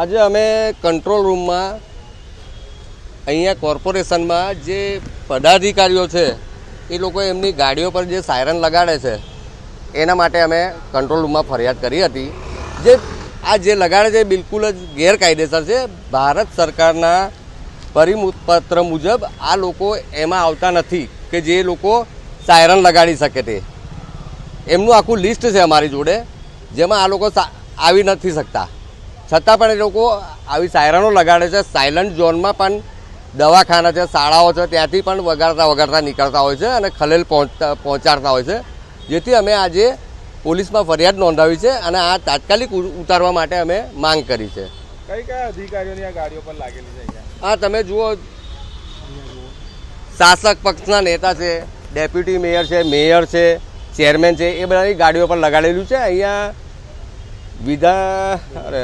આજે અમે કંટ્રોલ રૂમમાં અહીંયા કોર્પોરેશનમાં જે પદાધિકારીઓ છે, એ લોકો એમની ગાડીઓ પર જે સાયરન લગાડે છે, એના માટે અમે કંટ્રોલ રૂમમાં ફરિયાદ કરી હતી. જે આ જે લગાડે છે બિલકુલ જ ગેરકાયદેસર છે. ભારત સરકારના પરિપત્ર મુજબ આ લોકો એમાં આવતા નથી કે જે લોકો સાયરન લગાડી શકે તે. એમનું આખું લિસ્ટ છે અમારી જોડે, જેમાં આ લોકો આવી નથી શકતા. છતાં પણ એ લોકો આવી સાયરનો લગાડે છે સાયલન્ટ ઝોનમાં પણ દવાખાના છે શાળાઓ છે ત્યાંથી પણ વગાડતા વગાડતા નીકળતા હોય છે અને ખલેલ પહોંચતા પહોંચાડતા હોય છે. જેથી અમે આજે પોલીસમાં ફરિયાદ નોંધાવી છે અને આ તાત્કાલિક ઉતારવા માટે અમે માંગ કરી છે. કઈ કયા અધિકારીઓની આ ગાડીઓ પર લાગેલી છે હા આ તમે જુઓ શાસક પક્ષના નેતા છે ડેપ્યુટી મેયર છે મેયર છે ચેરમેન છે એ બધાની ગાડીઓ પર લગાડેલું છે. અહીંયા વિધા અરે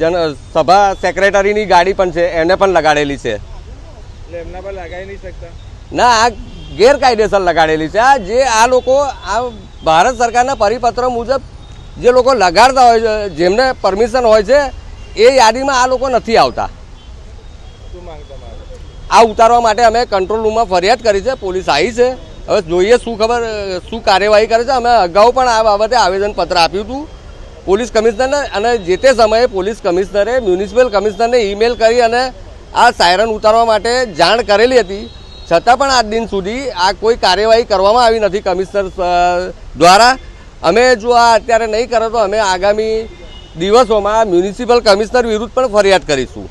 જન સભા સેક્રેટરીની ગાડી પણ છે એને પણ લગાડેલી છે. એટલે એમના પર લગાવી નહીં શકતા? ના આ ગેરકાયદેસર લગાડેલી છે. આ જે આ લોકો આ ભારત સરકારના પરિપત્ર મુજબ જે લોકો લગાડતા હોય છે જેમને પરમિશન હોય છે એ યાદીમાં આ લોકો નથી આવતા. આ ઉતારવા માટે અમે કંટ્રોલ રૂમમાં ફરિયાદ કરી છે પોલીસ આવી છે. હવે જોઈએ શું ખબર શું કાર્યવાહી કરે છે. અમે અગાઉ પણ આ બાબતે આવેદનપત્ર આપ્યું હતું. પોલીસ કમિશનરને અને જે તે સમયે પોલીસ કમિશનરે, મ્યુનિસિપલ કમિશનરને ઈમેલ કરી અને આ સાયરન ઉતારવા માટે જાણ કરેલી હતી. છતાં પણ આજ દિન સુધી આ કોઈ કાર્યવાહી કરવામાં આવી નથી કમિશનર દ્વારા. અમે જો આ અત્યારે નહીં કરો તો અમે આગામી દિવસોમાં મ્યુનિસિપલ કમિશનર વિરુદ્ધ પણ ફરિયાદ કરીશું.